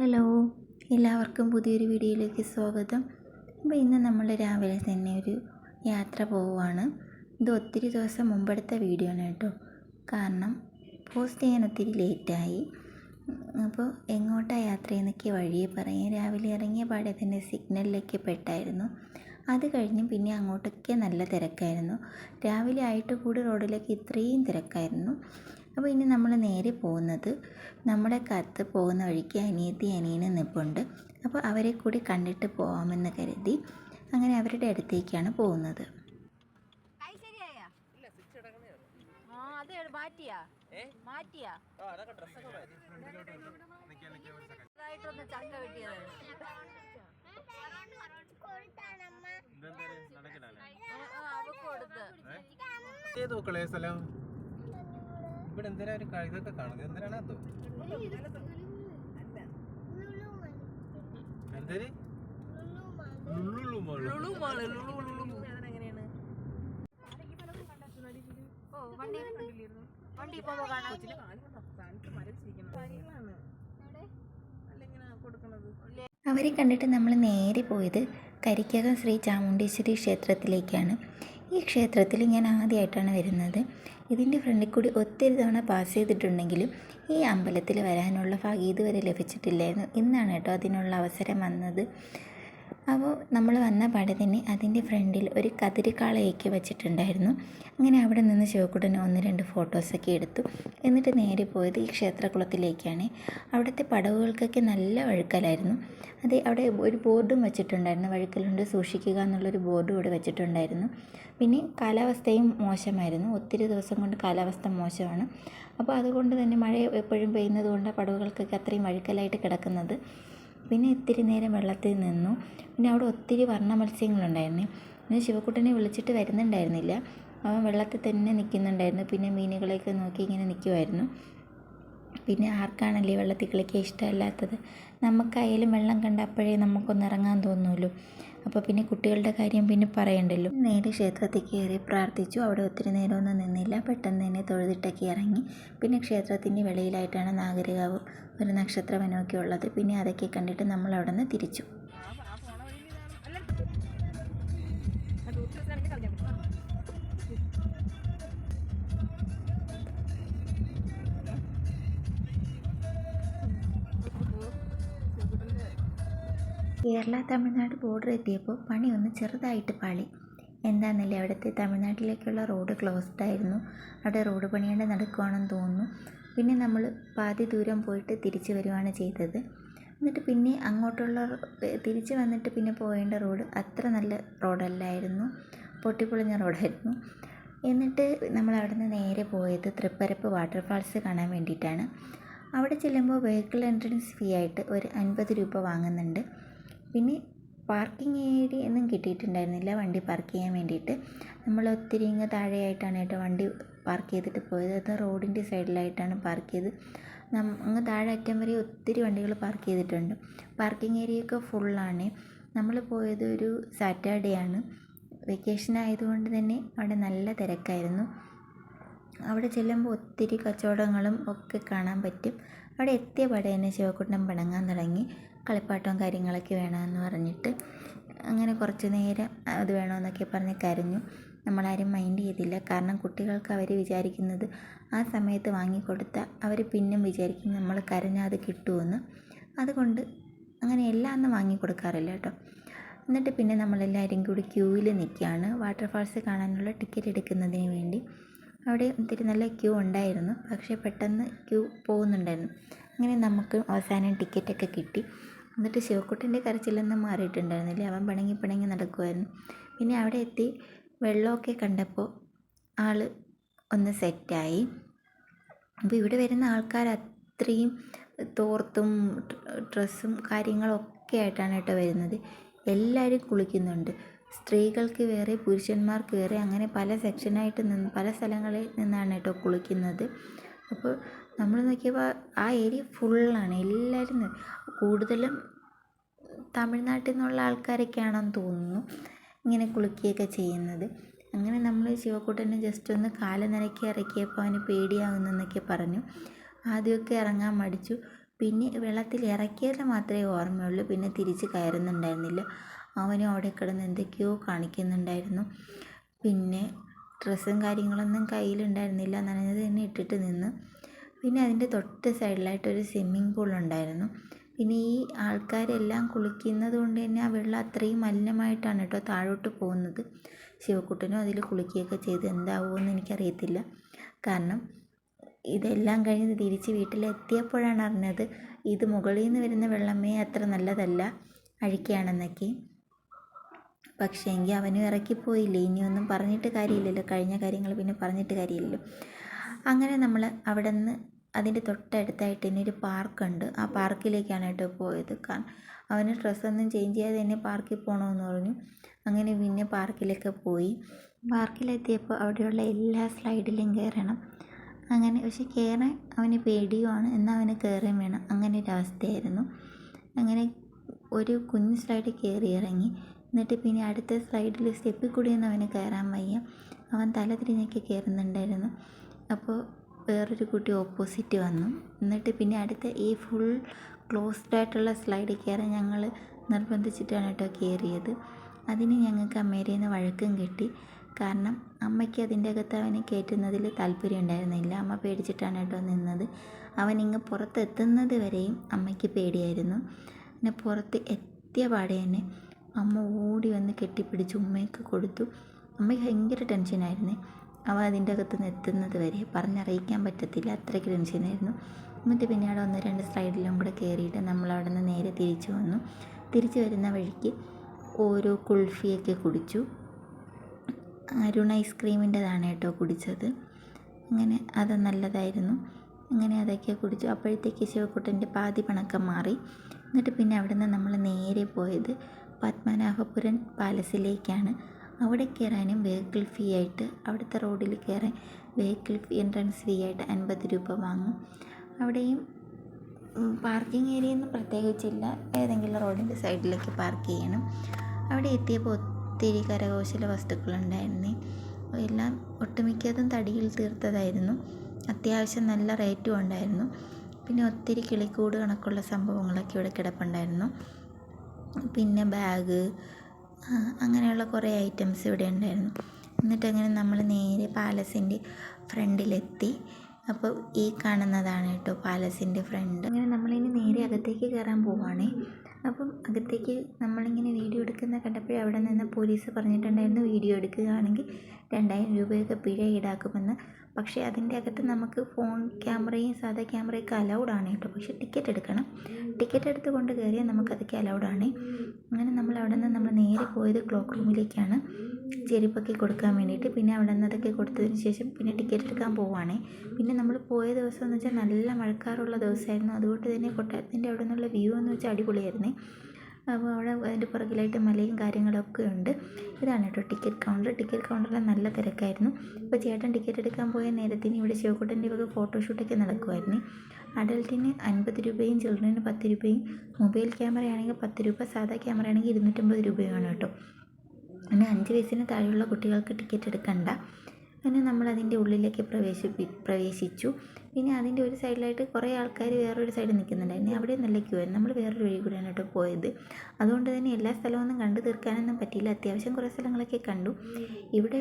Hello എല്ലാവർക്കും പുതിയൊരു വീഡിയോയിലേക്ക് സ്വാഗതം. അപ്പോൾ ഇന്ന് നമ്മൾ രാവിലെ തന്നെ ഒരു യാത്ര പോവുകയാണ് ഇത് ഒത്തിരി ദിവസം മുമ്പെടുത്ത വീഡിയോ ആണ് കേട്ടോ. കാരണം പോസ്റ്റ് ചെയ്യാൻ ഒത്തിരി ലേറ്റായി അപ്പോൾ എങ്ങോട്ടാണ് യാത്ര ചെയ്യുന്നൊക്കെ വഴിയെ പറയും രാവിലെ ഇറങ്ങിയ പാടെ തന്നെ സിഗ്നലിലേക്ക് പെട്ടായിരുന്നു. അത് കഴിഞ്ഞ് പിന്നെ അങ്ങോട്ടൊക്കെ നല്ല തിരക്കായിരുന്നു. രാവിലെ ആയിട്ട് കൂടി റോഡിലേക്ക് ഇത്രയും തിരക്കായിരുന്നു. അപ്പോൾ ഇനി നമ്മൾ നേരെ പോകുന്നത് നമ്മുടെ കത്ത് പോകുന്ന വഴിക്ക് അനിയത്തി അനിയനെ നിൽപ്പുണ്ട് അപ്പോൾ അവരെ കൂടി കണ്ടിട്ട് പോകാമെന്ന് കരുതി അങ്ങനെ അവരുടെ അടുത്തേക്കാണ് പോകുന്നത്. കൊടുത്ത്. ഏത് മക്കളെ സ്ഥലം? ഇവിടെ എന്തിനാ ഒരു കഴുകൊക്കെ കാണുന്നത്? എന്തിനാണ് അതോ? എന്തൊരു വണ്ടി. അവരെ കണ്ടിട്ട് നമ്മൾ നേരെ പോയത് കരിക്കകം ശ്രീ ചാമുണ്ടേശ്വരി ക്ഷേത്രത്തിലേക്കാണ്. ഈ ക്ഷേത്രത്തിൽ ഞാൻ ആദ്യമായിട്ടാണ് വരുന്നത്. ഇതിന്റെ ഫ്രണ്ടിൽ കൂടി ഒത്തിരി തവണ പാസ് ചെയ്തിട്ടുണ്ടെങ്കിലും ഈ അമ്പലത്തിൽ വരാനുള്ള ഭാഗ്യം ഇതുവരെ ലഭിച്ചിട്ടില്ലായിരുന്നു. ഇന്നാണ് കേട്ടോ അതിനുള്ള അവസരം വന്നത്. അപ്പോൾ നമ്മൾ വന്ന പാടെ തന്നെ അതിന്റെ ഫ്രണ്ടിൽ ഒരു കതിരിക്കാളയൊക്കെ വെച്ചിട്ടുണ്ടായിരുന്നു. അങ്ങനെ അവിടെ നിന്ന് ശിവക്കുട്ടന് ഒന്ന് രണ്ട് ഫോട്ടോസൊക്കെ എടുത്തു. എന്നിട്ട് നേരെ പോയത് ഈ ക്ഷേത്രകുളത്തിലേക്കാണ്. അവിടുത്തെ പടവുകൾക്കൊക്കെ നല്ല വഴുക്കലായിരുന്നു. അത് അവിടെ ഒരു ബോർഡും വെച്ചിട്ടുണ്ടായിരുന്നു. വഴുക്കലുണ്ട് സൂക്ഷിക്കുക എന്നുള്ളൊരു ബോർഡും ഇവിടെ വെച്ചിട്ടുണ്ടായിരുന്നു. പിന്നെ കാലാവസ്ഥയും മോശമായിരുന്നു. ഒത്തിരി ദിവസം കൊണ്ട് കാലാവസ്ഥ മോശമാണ്. അപ്പോൾ അതുകൊണ്ട് തന്നെ മഴ എപ്പോഴും പെയ്യുന്നത് കൊണ്ട് പടവുകൾക്കൊക്കെ അത്രയും വഴുക്കലായിട്ട് കിടക്കുന്നത്. പിന്നെ ഇത്തിരി നേരം വെള്ളത്തിൽ നിന്നു. പിന്നെ അവിടെ ഒത്തിരി വർണ മത്സ്യങ്ങളുണ്ടായിരുന്നു. പിന്നെ ശിവക്കുട്ടനെ വിളിച്ചിട്ട് വരുന്നുണ്ടായിരുന്നില്ല. അവൻ വെള്ളത്തിൽ തന്നെ നിൽക്കുന്നുണ്ടായിരുന്നു. പിന്നെ മീനുകളെയൊക്കെ നോക്കി ഇങ്ങനെ നിൽക്കുമായിരുന്നു പിന്നെ ആർക്കാണല്ലേ വെള്ളത്തിൽ കളിക്കാൻ ഇഷ്ടമല്ലാത്തത്? നമുക്കായാലും വെള്ളം കണ്ട അപ്പോഴേ നമുക്കൊന്ന് ഇറങ്ങാൻ തോന്നുമല്ലോ അപ്പോൾ പിന്നെ കുട്ടികളുടെ കാര്യം പിന്നെ പറയണ്ടല്ലോ. നേരെ ക്ഷേത്രത്തിൽ കയറി പ്രാർത്ഥിച്ചു. അവിടെ ഒത്തിരി നേരമൊന്നും നിന്നില്ല. പെട്ടെന്ന് തന്നെ തൊഴുതിട്ടൊക്കെ ഇറങ്ങി. പിന്നെ ക്ഷേത്രത്തിന്റെ വെളിയിലായിട്ടാണ് നാഗരികാവ് ഒരു നക്ഷത്രവനമൊക്കെ ഉള്ളത് പിന്നെ അതൊക്കെ കണ്ടിട്ട് നമ്മൾ അവിടെ നിന്ന് തിരിച്ചു. കേരള തമിഴ്നാട് ബോർഡർ എത്തിയപ്പോൾ പണി ഒന്ന് ചെറുതായിട്ട് പാളി. എന്താണെന്നല്ലേ അവിടുത്തെ തമിഴ്നാട്ടിലേക്കുള്ള റോഡ് ക്ലോസ്ഡ് ആയിരുന്നു. അവിടെ റോഡ് പണിയേണ്ട നടക്കുവാണെന്ന് തോന്നുന്നു. പിന്നെ നമ്മൾ പാതി ദൂരം പോയിട്ട് തിരിച്ചു വരുവാണ് ചെയ്തത്. എന്നിട്ട് പിന്നെ അങ്ങോട്ടുള്ള തിരിച്ച് വന്നിട്ട് പിന്നെ പോയേണ്ട റോഡ് അത്ര നല്ല റോഡല്ലായിരുന്നു പൊട്ടിപ്പൊളിഞ്ഞ റോഡായിരുന്നു എന്നിട്ട് നമ്മൾ അവിടെ നിന്ന് നേരെ പോയത് തൃപ്പരപ്പ് വാട്ടർഫാൾസ് കാണാൻ വേണ്ടിയിട്ടാണ്. അവിടെ ചെല്ലുമ്പോൾ വെഹിക്കിൾ എൻട്രൻസ് ഫീ ആയിട്ട് ഒരു അൻപത് രൂപ വാങ്ങുന്നുണ്ട്. പിന്നെ പാർക്കിംഗ് ഏരിയ ഒന്നും കിട്ടിയിട്ടുണ്ടായിരുന്നില്ല. വണ്ടി പാർക്ക് ചെയ്യാൻ വേണ്ടിയിട്ട്. നമ്മൾ ഒത്തിരി ഇങ്ങ് താഴെയായിട്ടാണ് കേട്ടോ വണ്ടി പാർക്ക് ചെയ്തിട്ട് പോയത്. അത് റോഡിന്റെ സൈഡിലായിട്ടാണ് പാർക്ക് ചെയ്ത്. അങ്ങ് താഴെ അറ്റം വരെ ഒത്തിരി വണ്ടികൾ പാർക്ക് ചെയ്തിട്ടുണ്ട്. പാർക്കിംഗ് ഏരിയയൊക്കെ ഫുള്ളാണ്. നമ്മൾ പോയത് ഒരു സാറ്റർഡേ ആണ്. വെക്കേഷൻ ആയതുകൊണ്ട് തന്നെ അവിടെ നല്ല തിരക്കായിരുന്നു. അവിടെ ചെല്ലുമ്പോൾ ഒത്തിരി കച്ചവടങ്ങളും ഒക്കെ കാണാൻ പറ്റും. അവിടെ എത്തിയ പാടെ തന്നെ ശിവക്കുട്ടൻ തുടങ്ങി. കളിപ്പാട്ടവും കാര്യങ്ങളൊക്കെ വേണമെന്ന് പറഞ്ഞിട്ട് അങ്ങനെ കുറച്ച് നേരം അത് വേണമെന്നൊക്കെ പറഞ്ഞ് കരഞ്ഞു. നമ്മളാരും മൈൻഡ് ചെയ്തില്ല. കാരണം കുട്ടികൾക്ക് അവർ വിചാരിക്കുന്നത് ആ സമയത്ത് വാങ്ങിക്കൊടുത്ത അവർ പിന്നും വിചാരിക്കും നമ്മൾ കരഞ്ഞാൽ അത് കിട്ടുമെന്ന് അതുകൊണ്ട് അങ്ങനെ എല്ലാം ഒന്നും വാങ്ങിക്കൊടുക്കാറില്ല കേട്ടോ. എന്നിട്ട് പിന്നെ നമ്മളെല്ലാവരും കൂടി ക്യൂവിൽ നിൽക്കുകയാണ്. വാട്ടർഫാൾസ് കാണാനുള്ള ടിക്കറ്റ് എടുക്കുന്നതിന് വേണ്ടി. അവിടെ ഒത്തിരി നല്ല ക്യൂ ഉണ്ടായിരുന്നു. പക്ഷേ പെട്ടെന്ന് ക്യൂ പോകുന്നുണ്ടായിരുന്നു. അങ്ങനെ നമുക്ക് അവസാനം ടിക്കറ്റൊക്കെ കിട്ടി. എന്നിട്ട് ശിവക്കുട്ടന്റെ കരച്ചിലൊന്നും മാറിയിട്ടുണ്ടായിരുന്നില്ല. അവൻ പിണങ്ങി പിണങ്ങി നടക്കുമായിരുന്നു പിന്നെ അവിടെ എത്തി വെള്ളമൊക്കെ കണ്ടപ്പോൾ ആൾ ഒന്ന് സെറ്റായി. അപ്പോൾ ഇവിടെ വരുന്ന ആൾക്കാർ അത്രയും തോർത്തും ഡ്രസ്സും കാര്യങ്ങളൊക്കെ ആയിട്ടാണ് കേട്ടോ വരുന്നത്. എല്ലാവരും കുളിക്കുന്നുണ്ട്. സ്ത്രീകൾക്ക് വേറെ പുരുഷന്മാർക്ക് വേറെ അങ്ങനെ പല സെക്ഷനായിട്ട് നിന്ന് പല സ്ഥലങ്ങളിൽ നിന്നാണ് കേട്ടോ കുളിക്കുന്നത്. അപ്പോൾ നമ്മൾ നോക്കിയപ്പോൾ ആ ഏരിയ ഫുള്ളാണ് എല്ലാവരും കൂടുതലും തമിഴ്നാട്ടിൽ നിന്നുള്ള ആൾക്കാരൊക്കെയാണെന്ന് തോന്നുന്നു ഇങ്ങനെ കുളിക്കുകയൊക്കെ ചെയ്യുന്നത്. അങ്ങനെ നമ്മൾ ശിവക്കുട്ടനെ ജസ്റ്റ് ഒന്ന് കാൽ നിരക്കി ഇറക്കിയപ്പോൾ അവന് പേടിയാകുന്നെന്നൊക്കെ പറഞ്ഞു. ആദ്യമൊക്കെ ഇറങ്ങാൻ മടിച്ചു. പിന്നെ വെള്ളത്തിൽ ഇറക്കിയതിൽ മാത്രമേ ഓർമ്മയുള്ളൂ. പിന്നെ തിരിച്ച് കയറുന്നുണ്ടായിരുന്നില്ല. അവനും അവിടെ കിടന്ന് എന്തൊക്കെയോ കാണിക്കുന്നുണ്ടായിരുന്നു. പിന്നെ ഡ്രസ്സും കാര്യങ്ങളൊന്നും കയ്യിലുണ്ടായിരുന്നില്ല നനഞ്ഞത് തന്നെ ഇട്ടിട്ട് നിന്ന്. പിന്നെ അതിന്റെ തൊട്ട് സൈഡിലായിട്ടൊരു പൂൾ ഉണ്ടായിരുന്നു. പിന്നെ ഈ ആൾക്കാരെല്ലാം കുളിക്കുന്നത് കൊണ്ട് തന്നെ ആ വെള്ളം അത്രയും മലിനമായിട്ടാണ് കേട്ടോ താഴോട്ട് പോകുന്നത്. ശിവക്കുട്ടനും അതിൽ കുളിക്കുകയൊക്കെ ചെയ്ത് എന്താവുമെന്ന് എനിക്കറിയത്തില്ല. കാരണം ഇതെല്ലാം കഴിഞ്ഞ് തിരിച്ച് വീട്ടിലെത്തിയപ്പോഴാണ് അറിഞ്ഞത് ഇത് മുകളിൽ നിന്ന് വരുന്ന വെള്ളമേ അത്ര നല്ലതല്ല അഴുക്കാണെന്നൊക്കെ. പക്ഷേ എങ്കിൽ അവനും ഇറക്കിപ്പോയില്ലേ? ഇനിയൊന്നും പറഞ്ഞിട്ട് കാര്യമില്ലല്ലോ. കഴിഞ്ഞ കാര്യങ്ങൾ പിന്നെ പറഞ്ഞിട്ട് കാര്യമില്ലല്ലോ. അങ്ങനെ നമ്മൾ അവിടെ നിന്ന് അതിന്റെ തൊട്ടടുത്തായിട്ട് തന്നെ ഒരു പാർക്കുണ്ട്. ആ പാർക്കിലേക്കാണ് കേട്ടോ പോയത്. കാരണം അവന് ഡ്രസ്സൊന്നും ചേഞ്ച് ചെയ്യാതെ തന്നെ പാർക്കിൽ പോകണമെന്ന് പറഞ്ഞു. അങ്ങനെ പിന്നെ പാർക്കിലൊക്കെ പോയി. പാർക്കിലെത്തിയപ്പോൾ അവിടെയുള്ള എല്ലാ സ്ലൈഡിലും കയറണം. അങ്ങനെ പക്ഷെ കയറാൻ അവന് പേടിയുമാണ്. എന്നാൽ അവന് കയറുകയും വേണം. അങ്ങനെ ഒരു അവസ്ഥയായിരുന്നു. അങ്ങനെ ഒരു കുഞ്ഞു സ്ലൈഡ് കയറി ഇറങ്ങി. എന്നിട്ട് പിന്നെ അടുത്ത സ്ലൈഡിൽ സ്റ്റെപ്പിൽ കൂടിയൊന്നും അവന് കയറാൻ വയ്യ. അവൻ തല തിരിഞ്ഞൊക്കെ കയറുന്നുണ്ടായിരുന്നു. അപ്പോൾ വേറൊരു കുട്ടി ഓപ്പോസിറ്റ് വന്നു. എന്നിട്ട് പിന്നെ അടുത്ത ഈ ഫുൾ ക്ലോസ്ഡ് ആയിട്ടുള്ള സ്ലൈഡിൽ കയറാൻ ഞങ്ങൾ നിർബന്ധിച്ചിട്ടാണ് കേട്ടോ കയറിയത്. അതിന് ഞങ്ങൾക്ക് അമ്മേരെ നിന്ന് വഴക്കും കിട്ടി. കാരണം അമ്മയ്ക്ക് അതിന്റെ അകത്ത് അവനെ കയറ്റുന്നതിൽ താല്പര്യം ഉണ്ടായിരുന്നില്ല. അമ്മ പേടിച്ചിട്ടാണ് കേട്ടോ നിന്നത്. അവൻ ഇങ്ങ് പുറത്തെത്തുന്നത് വരെയും അമ്മയ്ക്ക് പേടിയായിരുന്നു. പിന്നെ പുറത്ത് എത്തിയ പാടെ തന്നെ അമ്മ ഓടി വന്ന് കെട്ടിപ്പിടിച്ച് ഉമ്മയ്ക്ക് കൊടുത്തു. അമ്മയ്ക്ക് ഭയങ്കര ടെൻഷനായിരുന്നേ അവ അതിന്റെ അകത്ത് നിന്ന് എത്തുന്നത് വരെ പറഞ്ഞറിയിക്കാൻ പറ്റത്തില്ല. അത്രയ്ക്ക് ടെൻഷനായിരുന്നു എന്നിട്ട് പിന്നെ അവിടെ ഒന്ന് രണ്ട് സൈഡിലും കൂടെ കയറിയിട്ട് നമ്മൾ അവിടെ നിന്ന് നേരെ തിരിച്ചു വന്നു. തിരിച്ചു വരുന്ന വഴിക്ക് ഓരോ കുൾഫിയൊക്കെ കുടിച്ചു. അരുൺ ഐസ്ക്രീമിന്റെതാണ് കേട്ടോ കുടിച്ചത്. അങ്ങനെ അത് നല്ലതായിരുന്നു. അങ്ങനെ അതൊക്കെ കുടിച്ചു. അപ്പോഴത്തേക്ക് ശിവക്കുട്ടന്റെ പാതി പണക്കം മാറി. എന്നിട്ട് പിന്നെ അവിടെ നിന്ന് നമ്മൾ നേരെ പോയത് പത്മനാഭപുരം പാലസിലേക്കാണ്. അവിടെ കയറാനും വെഹിക്കിൾ ഫീ ആയിട്ട് അവിടുത്തെ റോഡിൽ കയറാൻ വെഹിക്കിൾ ഫീ എൻട്രൻസ് ഫീ ആയിട്ട് അൻപത് രൂപ വാങ്ങും. അവിടെയും പാർക്കിംഗ് ഏരിയ ഒന്നും പ്രത്യേകിച്ചില്ല. ഏതെങ്കിലും റോഡിന്റെ സൈഡിലേക്ക് പാർക്ക് ചെയ്യണം. അവിടെ എത്തിയപ്പോൾ ഒത്തിരി കരകൗശല വസ്തുക്കളുണ്ടായിരുന്നേ. എല്ലാം ഒട്ടുമിക്കതും തടിയിൽ തീർത്തതായിരുന്നു. അത്യാവശ്യം നല്ല റേറ്റും ഉണ്ടായിരുന്നു. പിന്നെ ഒത്തിരി കിളിക്കൂട് കണക്കുള്ള സംഭവങ്ങളൊക്കെ ഇവിടെ കിടപ്പുണ്ടായിരുന്നു. പിന്നെ ബാഗ് അങ്ങനെയുള്ള കുറേ ഐറ്റംസ് ഇവിടെ ഉണ്ടായിരുന്നു. എന്നിട്ട് അങ്ങനെ നമ്മൾ നേരെ പാലസിന്റെ ഫ്രണ്ടിലെത്തി. അപ്പോൾ ഈ കാണുന്നതാണ് കേട്ടോ പാലസിന്റെ ഫ്രണ്ട്. അങ്ങനെ നമ്മളിനി നേരെ അകത്തേക്ക് കയറാൻ പോവുകയാണേ അപ്പം അകത്തേക്ക് നമ്മളിങ്ങനെ വീഡിയോ എടുക്കുന്ന കണ്ടപ്പോഴേ അവിടെ നിന്ന് പോലീസ് പറഞ്ഞിട്ടുണ്ടായിരുന്നു വീഡിയോ എടുക്കുകയാണെങ്കിൽ രണ്ടായിരം രൂപയൊക്കെ പിഴ ഈടാക്കുമെന്ന്. പക്ഷേ അതിന്റെ അകത്ത് നമുക്ക് ഫോൺ ക്യാമറയും സാധാ ക്യാമറയൊക്കെ അലൗഡ് ആണ് കേട്ടോ. പക്ഷേ ടിക്കറ്റ് എടുക്കണം. ടിക്കറ്റ് എടുത്ത് കൊണ്ട് കയറിയാൽ നമുക്കതൊക്കെ അലൗഡ് ആണ്. അങ്ങനെ നമ്മൾ അവിടെ നിന്ന് നമ്മൾ നേരെ പോയത് ക്ലോക്ക് റൂമിലേക്കാണ്. ചെരുപ്പൊക്കെ കൊടുക്കാൻ വേണ്ടിയിട്ട്. പിന്നെ അവിടെ നിന്ന് അതൊക്കെ കൊടുത്തതിന് ശേഷം പിന്നെ ടിക്കറ്റ് എടുക്കാൻ പോവുകയാണേ പിന്നെ നമ്മൾ പോയ ദിവസം എന്ന് വെച്ചാൽ നല്ല മഴക്കാറുള്ള ദിവസമായിരുന്നു. അതുകൊണ്ട് തന്നെ കൊട്ടാരത്തിന്റെ അവിടെ നിന്നുള്ള വ്യൂ എന്ന് വെച്ചാൽ അടിപൊളിയായിരുന്നേ. അപ്പോൾ അവിടെ അതിന്റെ പുറകിലായിട്ട് മലയും കാര്യങ്ങളൊക്കെ ഉണ്ട്. ഇതാണ് കേട്ടോ ടിക്കറ്റ് കൗണ്ടർ. ടിക്കറ്റ് കൗണ്ടറിൽ നല്ല തിരക്കായിരുന്നു. അപ്പോൾ ചേട്ടൻ ടിക്കറ്റ് എടുക്കാൻ പോയ നേരത്തിന് ഇവിടെ ശിവക്കുട്ടന്റെ വക ഫോട്ടോഷൂട്ടൊക്കെ നടക്കുമായിരുന്നു അഡൽട്ടിന് അൻപത് രൂപയും ചിൽഡ്രന് പത്ത് രൂപയും. മൊബൈൽ ക്യാമറ ആണെങ്കിൽ പത്ത് രൂപ സാധാ ക്യാമറ ആണെങ്കിൽ ഇരുന്നൂറ്റമ്പത് രൂപയുമാണ് കേട്ടോ. പിന്നെ അഞ്ച് വയസ്സിന് താഴെയുള്ള കുട്ടികൾക്ക് ടിക്കറ്റ് എടുക്കണ്ട. അങ്ങനെ നമ്മൾ അതിന്റെ ഉള്ളിലേക്ക് പ്രവേശിപ്പി പ്രവേശിച്ചു. പിന്നെ അതിന്റെ ഒരു സൈഡിലായിട്ട് കുറേ ആൾക്കാർ വേറൊരു സൈഡിൽ നിൽക്കുന്നുണ്ടായിരുന്നു. അവിടെ നല്ല ക്യൂ ആയിരുന്നു. നമ്മൾ വേറൊരു വഴി കൂടെയാണ് കേട്ടോ പോയത്. അതുകൊണ്ട് തന്നെ എല്ലാ സ്ഥലമൊന്നും കണ്ടു തീർക്കാനൊന്നും പറ്റിയില്ല. അത്യാവശ്യം കുറേ സ്ഥലങ്ങളൊക്കെ കണ്ടു. ഇവിടെ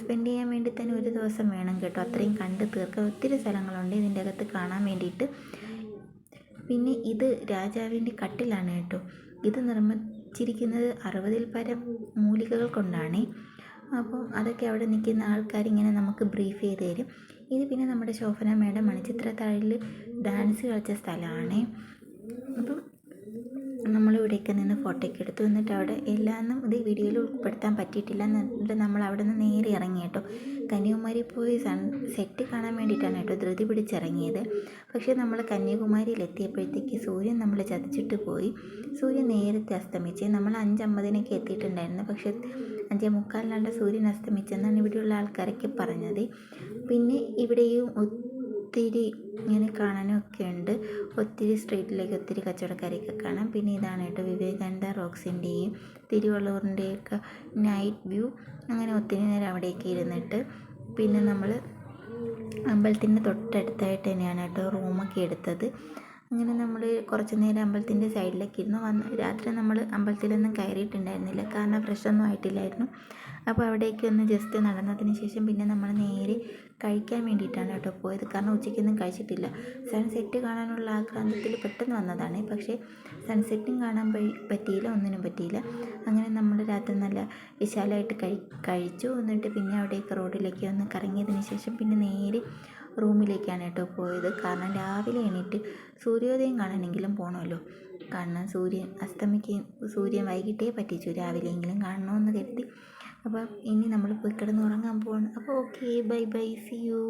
സ്പെൻഡ് ചെയ്യാൻ വേണ്ടി തന്നെ ഒരു ദിവസം വേണം കേട്ടോ. അത്രയും കണ്ട് തീർക്കാൻ. ഒത്തിരി സ്ഥലങ്ങളുണ്ട് ഇതിന്റെ അകത്ത് കാണാൻ വേണ്ടിയിട്ട്. പിന്നെ ഇത് രാജാവിന്റെ കട്ടിലാണ് കേട്ടോ. ഇത് നിർമ്മിച്ചിരിക്കുന്നത് അറുപതിൽ പരം മൂലികകൾ കൊണ്ടാണ്. അപ്പോൾ അതൊക്കെ അവിടെ നിൽക്കുന്ന ആൾക്കാരിങ്ങനെ നമുക്ക് ബ്രീഫ് ചെയ്ത് തരും. ഇത് പിന്നെ നമ്മുടെ ശോഭന മേഡം മണിച്ചിത്രത്താഴിൽ ഡാൻസ് കളിച്ച സ്ഥലമാണ്. അപ്പം നമ്മളിവിടെയൊക്കെ നിന്ന് ഫോട്ടോയൊക്കെ എടുത്തു. എന്നിട്ട് അവിടെ എല്ലാന്നും ഇത് വീഡിയോയിൽ ഉൾപ്പെടുത്താൻ പറ്റിയിട്ടില്ല. എന്നിട്ട് നമ്മൾ അവിടെ നിന്ന് നേരെ ഇറങ്ങി കേട്ടോ. കന്യാകുമാരി പോയി സൺ സെറ്റ് കാണാൻ വേണ്ടിയിട്ടാണ് കേട്ടോ ധൃതി പിടിച്ചിറങ്ങിയത്. പക്ഷേ നമ്മൾ കന്യാകുമാരിയിൽ എത്തിയപ്പോഴത്തേക്ക് സൂര്യൻ നമ്മൾ ചതിച്ചിട്ട് പോയി. സൂര്യൻ നേരത്തെ അസ്തമിച്ച്. നമ്മൾ അഞ്ചമ്പതിനൊക്കെ എത്തിയിട്ടുണ്ടായിരുന്നു. പക്ഷേ അഞ്ചേ മുക്കാലിനാണ്ട് സൂര്യൻ അസ്തമിച്ചെന്നാണ് ഇവിടെയുള്ള ആൾക്കാരൊക്കെ പറഞ്ഞത്. പിന്നെ ഇവിടെയും ഒത്തിരി ഇങ്ങനെ കാണാനൊക്കെ ഉണ്ട്. ഒത്തിരി സ്ട്രീറ്റിലേക്ക് ഒത്തിരി കച്ചവടക്കാരെയൊക്കെ കാണാം. പിന്നെ ഇതാണ് കേട്ടോ വിവേകാനന്ദ റോക്സിന്റെയും തിരുവള്ളൂറിന്റെയൊക്കെ നൈറ്റ് വ്യൂ. അങ്ങനെ ഒത്തിരി നേരം അവിടെയൊക്കെ ഇരുന്നിട്ട് പിന്നെ നമ്മൾ അമ്പലത്തിന്റെ തൊട്ടടുത്തായിട്ട് തന്നെയാണ് കേട്ടോ റൂമൊക്കെ എടുത്തത്. അങ്ങനെ നമ്മൾ കുറച്ച് നേരം അമ്പലത്തിന്റെ സൈഡിലേക്ക് ഇരുന്ന് വന്ന് രാത്രി നമ്മൾ അമ്പലത്തിലൊന്നും കയറിയിട്ടുണ്ടായിരുന്നില്ല. കാരണം ഫ്രഷൊന്നും ആയിട്ടില്ലായിരുന്നു. അപ്പോൾ അവിടേക്ക് ഒന്ന് ജസ്റ്റ് നടന്നതിന് ശേഷം പിന്നെ നമ്മൾ നേരെ കഴിക്കാൻ വേണ്ടിയിട്ടാണ് കേട്ടോ പോയത്. കാരണം ഉച്ചയ്ക്കൊന്നും കഴിച്ചിട്ടില്ല. സൺസെറ്റ് കാണാനുള്ള ആക്രാന്തത്തിൽ പെട്ടെന്ന് വന്നതാണ്. പക്ഷേ സൺസെറ്റും കാണാൻ പറ്റിയില്ല ഒന്നിനും പറ്റിയില്ല. അങ്ങനെ നമ്മൾ രാത്രി നല്ല വിശാലമായിട്ട് കഴി കഴിച്ചു. എന്നിട്ട് പിന്നെ അവിടേക്ക് റോഡിലേക്ക് ഒന്ന് കറങ്ങിയതിന് ശേഷം പിന്നെ നേരെ റൂമിലേക്കാണ് കേട്ടോ പോയത്. കാരണം രാവിലെ എണീറ്റ് സൂര്യോദയം കാണാനെങ്കിലും പോകണമല്ലോ കാരണം സൂര്യൻ അസ്തമിക്കുകയും സൂര്യൻ വൈകിട്ടേ പറ്റിച്ചു. രാവിലെയെങ്കിലും കാണണമെന്ന് കരുതി അപ്പോൾ ഇനി നമ്മൾ പോയി കിടന്ന് ഉറങ്ങാൻ പോവാണ്. അപ്പോൾ okay bye bye see you